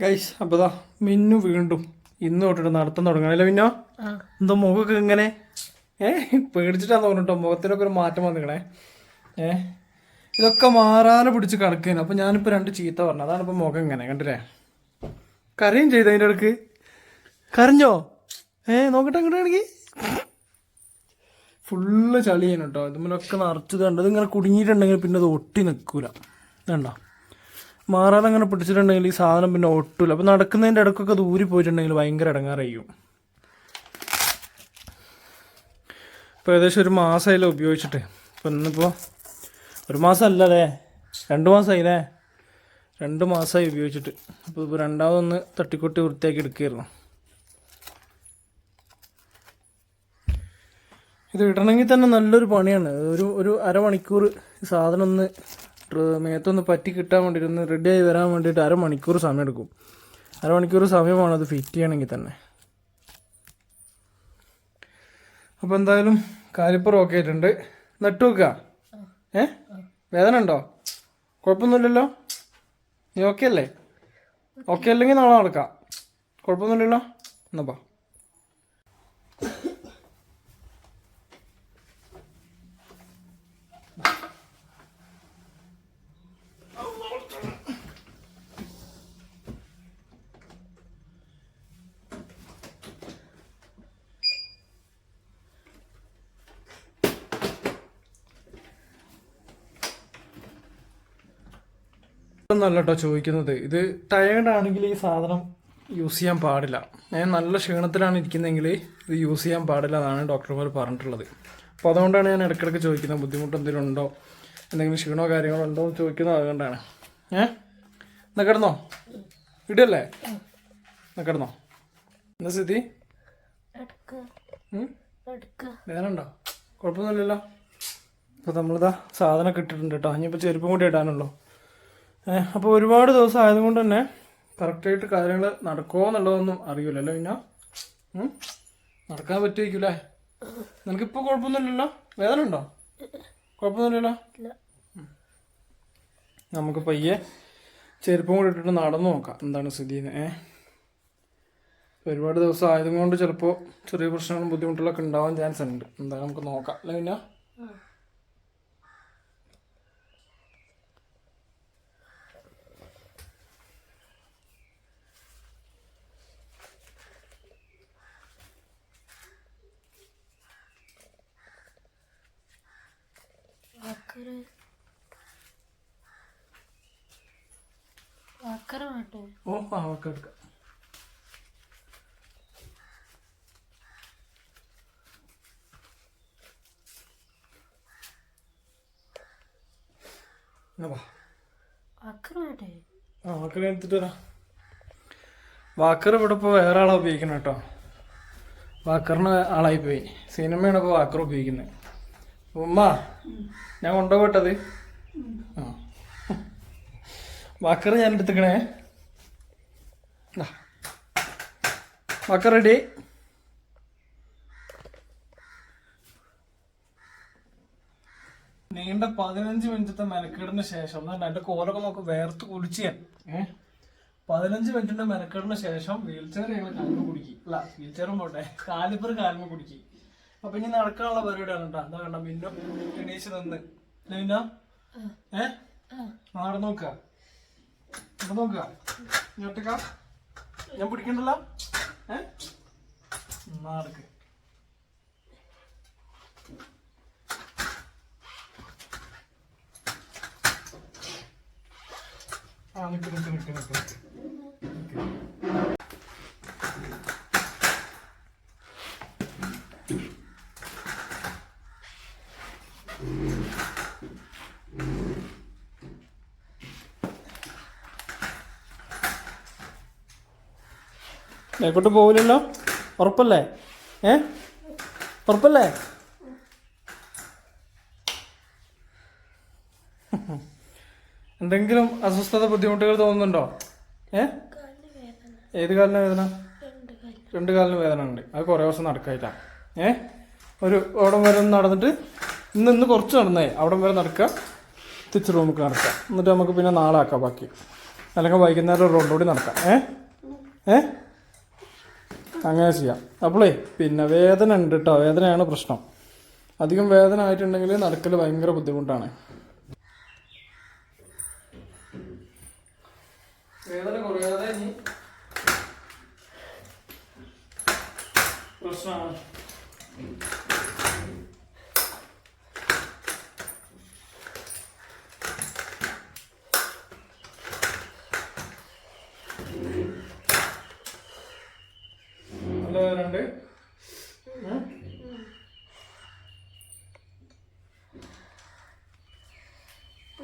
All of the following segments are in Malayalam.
ഗൈസ് അപ്പോൾ ദാ മിന്നു വീണ്ടും ഇന്ന് തൊട്ടിട്ട് നടത്തം തുടങ്ങണല്ലേ മിന്നോ? എന്തോ മുഖമൊക്കെ ഇങ്ങനെ ഏ പേടിച്ചിട്ടാന്ന് തോന്നിട്ടോ മുഖത്തിനൊക്കെ ഒരു മാറ്റം വന്നിക്കണേ. ഏ ഇതൊക്കെ മാറാതെ പിടിച്ച് കിടക്കുന്നു അപ്പോൾ ഞാനിപ്പോൾ രണ്ട് ചീത്ത പറഞ്ഞു. അതാണ് ഇപ്പോൾ മുഖം ഇങ്ങനെ കണ്ടില്ലേ? കരയും ചെയ്ത് അതിന്റെ ഇടയ്ക്ക്. കരഞ്ഞോ? ഏ നോക്കട്ടെ അങ്ങോട്ട് ഇടയ്ക്ക് ഫുള്ള് ചളിയാണ് കേട്ടോ ഇതുമ്മലൊക്കെ നിറച്ച് കണ്ടത് ഇങ്ങനെ കുടുങ്ങിയിട്ടുണ്ടെങ്കിൽ പിന്നെ അത് ഒട്ടി നിൽക്കൂല. വേണ്ട മാറാതെ അങ്ങനെ പിടിച്ചിട്ടുണ്ടെങ്കിൽ ഈ സാധനം പിന്നെ ഒട്ടില്ല അപ്പോൾ നടക്കുന്നതിന്റെ ഇടക്കൊക്കെ അത് ഊരി പോയിട്ടുണ്ടെങ്കിൽ ഭയങ്കര ഇടങ്ങാറിയും ഇപ്പോൾ ഏകദേശം ഒരു മാസമായില്ല ഉപയോഗിച്ചിട്ട്. ഇപ്പം ഇന്നിപ്പോൾ ഒരു മാസം അല്ലേ രണ്ട് മാസമായില്ലേ? രണ്ട് മാസമായി ഉപയോഗിച്ചിട്ട്. അപ്പോൾ ഇപ്പോൾ രണ്ടാമതൊന്ന് തട്ടിക്കൊട്ടി വൃത്തിയാക്കി എടുക്കുകയായിരുന്നു. ഇത് ഇടണമെങ്കിൽ തന്നെ നല്ലൊരു പണിയാണ്. ഒരു ഒരു അരമണിക്കൂർ സാധനം ഒന്ന് മേത്തൊന്ന് പറ്റി കിട്ടാൻ വേണ്ടിയിട്ട് ഒന്ന് റെഡിയായി വരാൻ വേണ്ടിയിട്ട് അരമണിക്കൂർ സമയം എടുക്കും അരമണിക്കൂർ സമയമാണ് അത് ഫിറ്റ് ചെയ്യണമെങ്കിൽ തന്നെ. അപ്പോൾ എന്തായാലും കാലിപ്പർ ഓക്കെ ആയിട്ടുണ്ട്. നട്ടു വെക്കുക ഏ? വേദന ഉണ്ടോ? കുഴപ്പമൊന്നുമില്ലല്ലോ? നീ ഓക്കെ അല്ലേ? ഓക്കെ അല്ലെങ്കിൽ നാളെ നടക്കാം. കുഴപ്പമൊന്നുമില്ലല്ലോ? എന്നാ ഒന്നല്ല കേട്ടോ ചോദിക്കുന്നത്. ഇത് ടയേർഡ് ആണെങ്കിൽ ഈ സാധനം യൂസ് ചെയ്യാൻ പാടില്ല. ഞാൻ നല്ല ക്ഷീണത്തിലാണ് ഇരിക്കുന്നതെങ്കിൽ ഇത് യൂസ് ചെയ്യാൻ പാടില്ല എന്നാണ് ഡോക്ടർമാർ പറഞ്ഞിട്ടുള്ളത്. അപ്പോൾ അതുകൊണ്ടാണ് ഞാൻ ഇടയ്ക്കിടയ്ക്ക് ചോദിക്കുന്നത് ബുദ്ധിമുട്ട് എന്തെങ്കിലും ഉണ്ടോ? എന്തെങ്കിലും ക്ഷീണോ കാര്യങ്ങളോ ഉണ്ടോ എന്ന് ചോദിക്കുന്നത് അതുകൊണ്ടാണ്. ഏ? എന്നാ കിടന്നോ? ഇടല്ലേ എന്നാ കിടന്നോ? എന്താ സ്ഥിതി ഉണ്ടോ കുഴപ്പമൊന്നുമില്ലല്ലോ. അപ്പോൾ നമ്മളിതാ സാധനം കിട്ടിയിട്ടുണ്ട് കേട്ടോ ഇനിയിപ്പോൾ ചെരുപ്പും കൂടി ഇടാനുള്ളൂ. അപ്പോൾ ഒരുപാട് ദിവസം ആയതുകൊണ്ട് തന്നെ കറക്റ്റായിട്ട് കാര്യങ്ങൾ നടക്കുമോ എന്നുള്ളതൊന്നും അറിയില്ലല്ലോ പിന്നെ നടക്കാൻ പറ്റുമായിരിക്കൂലേ നിനക്കിപ്പോൾ കുഴപ്പമൊന്നുമില്ലല്ലോ? വേദന ഉണ്ടോ? കുഴപ്പമൊന്നുമില്ലല്ലോ? നമുക്ക് പയ്യെ ചെരുപ്പം കൂടി ഇട്ടിട്ട് നടന്നു നോക്കാം. എന്താണ് സ്ഥിതി എന്ന്. ഏഹ് ഒരുപാട് ദിവസം ആയതുകൊണ്ട് ചിലപ്പോൾ ചെറിയ പ്രശ്നങ്ങളും ബുദ്ധിമുട്ടുകളൊക്കെ ഉണ്ടാവാൻ ചാൻസ് ഉണ്ട്. എന്താ നമുക്ക് നോക്കാം. അല്ലേ പിന്നെ വാക്കറ് വാക്കറ് വേണ്ടേ ഓ ആ എടുക്കാം വാക്കർ എടുത്തിട്ട് വരാം. വാക്കർ ഇവിടെ ഇപ്പോൾ വേറെ ആളാണ് ഉപയോഗിക്കണം കേട്ടോ. വാക്കറിന് ആളായി പോയി. സിനിമയാണ് ഇപ്പോൾ വാക്കർ ഉപയോഗിക്കുന്നത്. ഉമ്മ ഞാൻ കൊണ്ടുപോയിട്ടത്. ആ. വക്കർ ഞാൻ എടുത്തിക്കണേ വക്കർ റെഡി. നീണ്ട പതിനഞ്ച് മിനിറ്റത്തെ മെനക്കേടിന് ശേഷം എന്റെ കോലൊക്കെ നമുക്ക് വേർത്ത് കുളിച്ച് ഞാൻ ഏഹ് പതിനഞ്ച് മിനിറ്റിന്റെ മെനക്കേടിന് ശേഷം വീൽ ചെയർ ഞങ്ങൾ കാലിമ കുടിക്കും. അല്ല വീൽ ചെയറും പോട്ടെ. കാലിപ്പർ കാലിമ കുടിക്കി. അപ്പൊ ഇനി നടക്കാനുള്ള പരിപാടിയാണ് കേട്ടോ എന്താ കണ്ടോ? മിന്നു എണീച്ച് നിന്ന്. മിന്ന? ഏ? നാടെ നോക്ക. നോക്ക. ഇങ്ങോട്ടേക്കാ ഞാൻ പിടിക്കണ്ടല്ലോ? ഏ? നടക്ക്. ആ നിക്ക് നിക്ക് നിക്ക് നിക്ക്. മേക്കോട്ട് പോവില്ലല്ലോ? ഉറപ്പല്ലേ? ഏ? ഉറപ്പല്ലേ? എന്തെങ്കിലും അസ്വസ്ഥത ബുദ്ധിമുട്ടുകൾ തോന്നുന്നുണ്ടോ? ഏ? ഏത് കാലിന് വേദന? രണ്ട് കാലിന് വേദന ഉണ്ട്. അത് കുറേ ദിവസം നടക്കായിട്ടാ. ഏ? ഒരു ഓടം വരെ നടന്നിട്ട് ഇന്ന് ഇന്ന് കുറച്ച് നടന്നേ. അവിടം വരെ നടക്കുക. തിരിച്ച് റൂമിൽ നടക്കുക. എന്നിട്ട് നമുക്ക് പിന്നെ നാളെ ആക്കാം ബാക്കി. അല്ലെങ്കിൽ വൈകുന്നേരം റോഡ് റൗണ്ട് കൂടി നടക്കാം. ഏ? ഏ? അങ്ങനെ ചെയ്യാം. അപ്പോളേ പിന്നെ വേദന ഉണ്ട് കേട്ടോ വേദനയാണ് പ്രശ്നം. അധികം വേദന ആയിട്ടുണ്ടെങ്കിൽ നടക്കൽ ഭയങ്കര ബുദ്ധിമുട്ടാണ്. വേദന കുറയാതെ ഇനി പ്രശ്നമാണ് നല്ല വേദന ഉണ്ട് ഉം? പിടിക്കണ്ട ഉം? പിടിക്കണ്ട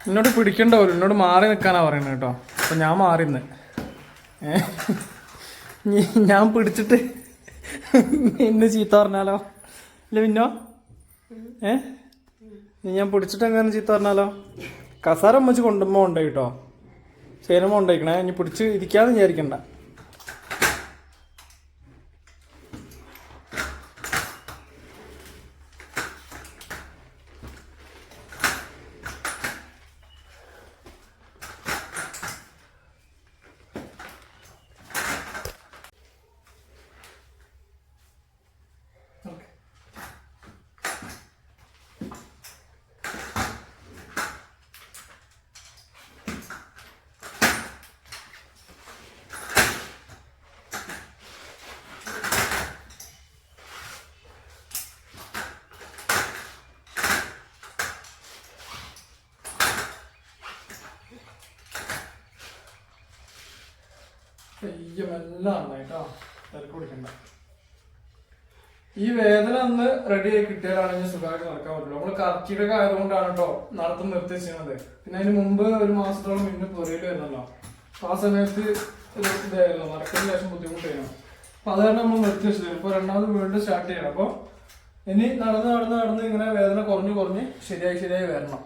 എന്നോട് പിടിക്കേണ്ട പോലും എന്നോട് മാറി നിൽക്കാനാ പറയുന്നത് കേട്ടോ. അപ്പൊ ഞാൻ മാറിന്ന്. ഞാൻ പിടിച്ചിട്ട് എന്നെ ചീത്ത പറഞ്ഞാലോ? ഇല്ല പിന്നോ ഏ? ഞാൻ പിടിച്ചിട്ട് എങ്ങനെ ചീത്ത പറഞ്ഞാലോ? കസാര അമ്മച്ച് കൊണ്ടുമ്പോ ഉണ്ടായി കേട്ടോ. ചേരുമ്പോ ഉണ്ടായിക്കണേ ഇനി പിടിച്ച് ഇരിക്കാന്ന് വിചാരിക്കണ്ട. എല്ലാം നന്നായിട്ടോ തിരക്ക് കുടിക്കണ്ട ഈ വേദന അന്ന് റെഡി ആയി കിട്ടിയാലാണെങ്കിൽ സുഖമായിട്ട് നടക്കാൻ പറ്റുള്ളൂ. നമ്മൾ കർക്കിടക ആയതുകൊണ്ടാണ് കേട്ടോ നടത്തം നിർത്തി ചെയ്യണത് പിന്നെ അതിന് മുമ്പ് ഒരു മാസത്തോളം ഇന്ന് പൊറിയിൽ വരുന്നല്ലോ. അപ്പൊ ആ സമയത്ത് ഇതായിരുന്നു നടക്കുന്ന ശേഷം ബുദ്ധിമുട്ടായിരുന്നു അപ്പൊ അത് കാരണം നമ്മൾ നിർത്തി വെച്ചത്. ഇപ്പൊ രണ്ടാമത് വീണ്ടും സ്റ്റാർട്ട് ചെയ്യണം. അപ്പൊ ഇനി നടന്ന് നടന്ന് നടന്ന് ഇങ്ങനെ വേദന കുറഞ്ഞു കുറഞ്ഞ് ശരിയായി ശരിയായി വരണം.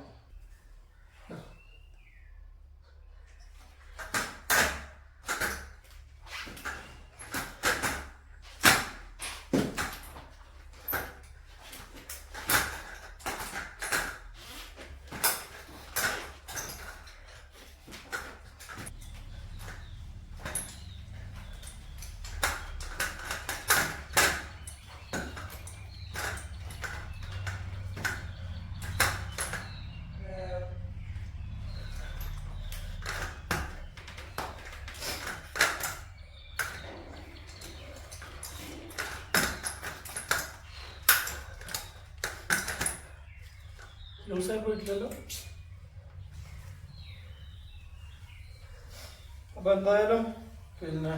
ലൂസായി പോയിട്ടില്ലല്ലോ. അപ്പൊ എന്തായാലും പിന്നെ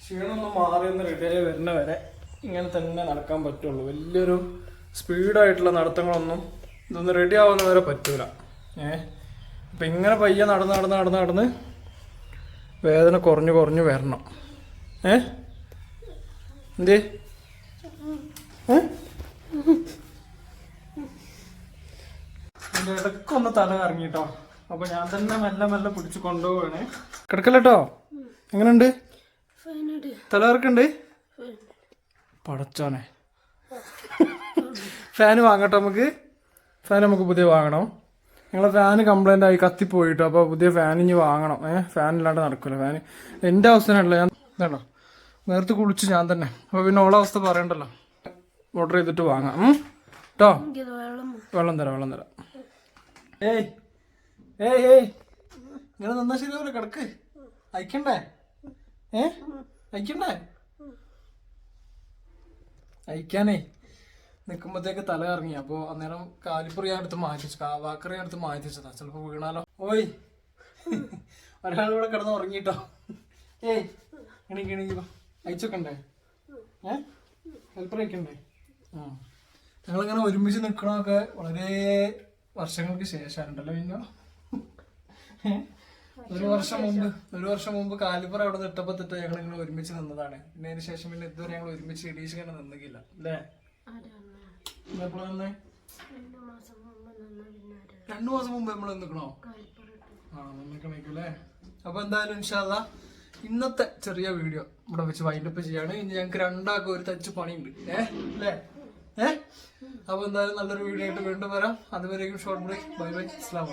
ക്ഷീണമൊന്നും മാറി ഒന്ന് റെഡിയായി വരുന്ന വരെ ഇങ്ങനെ തന്നെ നടക്കാൻ പറ്റുള്ളൂ. വലിയൊരു സ്പീഡായിട്ടുള്ള നടത്തങ്ങളൊന്നും ഇതൊന്നും റെഡി ആവുന്ന വരെ പറ്റൂല. ഏ? അപ്പം ഇങ്ങനെ പയ്യെ നടന്ന് നടന്ന് നടന്ന് നടന്ന് വേദന കുറഞ്ഞു കുറഞ്ഞു വരണം. ഏ? എന്തേ? ഏ? ഇതിന്റെ ഇടയ്ക്കൊന്ന് തല കറങ്ങിട്ടോ. അപ്പൊ ഞാൻ തന്നെ മെല്ലെ മെല്ലെ പിടിച്ചു കൊണ്ടുപോവാണ്. കിടക്കല്ലോ എങ്ങനെയുണ്ട് ഫൈനഡ് തല കറക്കുണ്ട്? പടച്ചോനെ. ഫാൻ വാങ്ങട്ടോ നമുക്ക്? ഫാൻ നമുക്ക് പുതിയ വാങ്ങണം. ഞങ്ങളെ ഫാൻ കംപ്ലൈന്റ് ആയി കത്തിപ്പോയിട്ടോ. അപ്പൊ പുതിയ ഫാൻ ഇനി വാങ്ങണം. ഏഹ് ഫാൻ ഇല്ലാണ്ട് നടക്കില്ല ഫാൻ എന്റെ അവസ്ഥയാണല്ലോ. ഞാൻ ഇതാണോ? നേരത്തെ കുളിച്ച് ഞാൻ തന്നെ. അപ്പൊ പിന്നെ ഓളെ അവസ്ഥ പറയണ്ടല്ലോ. ഓർഡർ ചെയ്തിട്ട് വാങ്ങാം. ഉം. കേട്ടോ വെള്ളം തരാം വെള്ളം തരാം. ഏയ് ഏയ് ഏയ്. കിടക്ക്. അയക്കണ്ടേ? ഏ? അയക്കണ്ടേ? അയക്കാനേ. നിക്കുമ്പത്തേക്ക് തല ഇറങ്ങി അപ്പൊ അന്നേരം കാലിപ്പുറി ഞാൻ എടുത്ത് മാറ്റി വെച്ചു. വാക്കറി ഞാൻ മാറ്റി വെച്ചതാ. ചിലപ്പോ വീണാലോ. ഓയ്. ഒരാൾ ഇവിടെ കിടന്ന് ഉറങ്ങിട്ടോ. ഏയ്. എണീക്ക് എണീക്ക് അയച്ചൊക്കണ്ടേ? ഏ? ഹെൽപ്പർ അയക്കണ്ടേ? ആ. ഞങ്ങളിങ്ങനെ ഒരുമിച്ച് നിൽക്കണമൊക്കെ വളരെ വർഷങ്ങൾക്ക് ശേഷമുണ്ടല്ലോ പിന്നെ ഒരു വർഷം മുമ്പ് ഒരു വർഷം മുമ്പ് കാലിപ്പുറ അവിടെ നിട്ടപ്പോ തൊട്ട് ഞങ്ങൾ ഇങ്ങനെ ഒരുമിച്ച് നിന്നതാണ്. പിന്നെ അതിന് ശേഷം പിന്നെ ഇതുവരെ ഞങ്ങൾ ഒരുമിച്ച് ഇടീച്ച് ഇങ്ങനെ നിന്നിക്കില്ല. അല്ലേ? ആരാണ്? എപ്പോഴാ നിന്നേ രണ്ടു മാസം മുമ്പ് നമ്മൾ നിന്നിക്കണോ? ആ നിൽക്കണേക്കല്ലേ അപ്പൊ എന്തായാലും ഇൻഷാല്ല ഇന്നത്തെ ചെറിയ വീഡിയോ ഇവിടെ വെച്ച് വൈൻഡപ്പ് ചെയ്യാണ്. ഇനി ഞങ്ങൾക്ക് രണ്ടാൾക്കും ഒരു തച്ച് പണിയുണ്ട്. ഏഹ് അല്ലേ? അപ്പൊ അപ്പോൾ എന്തായാലും നല്ലൊരു വീഡിയോ ആയിട്ട് വീണ്ടും വരാം. അതുവരെയും ഷോർട്ട് ബ്രേക്ക്. Bye bye. അസ്ലാം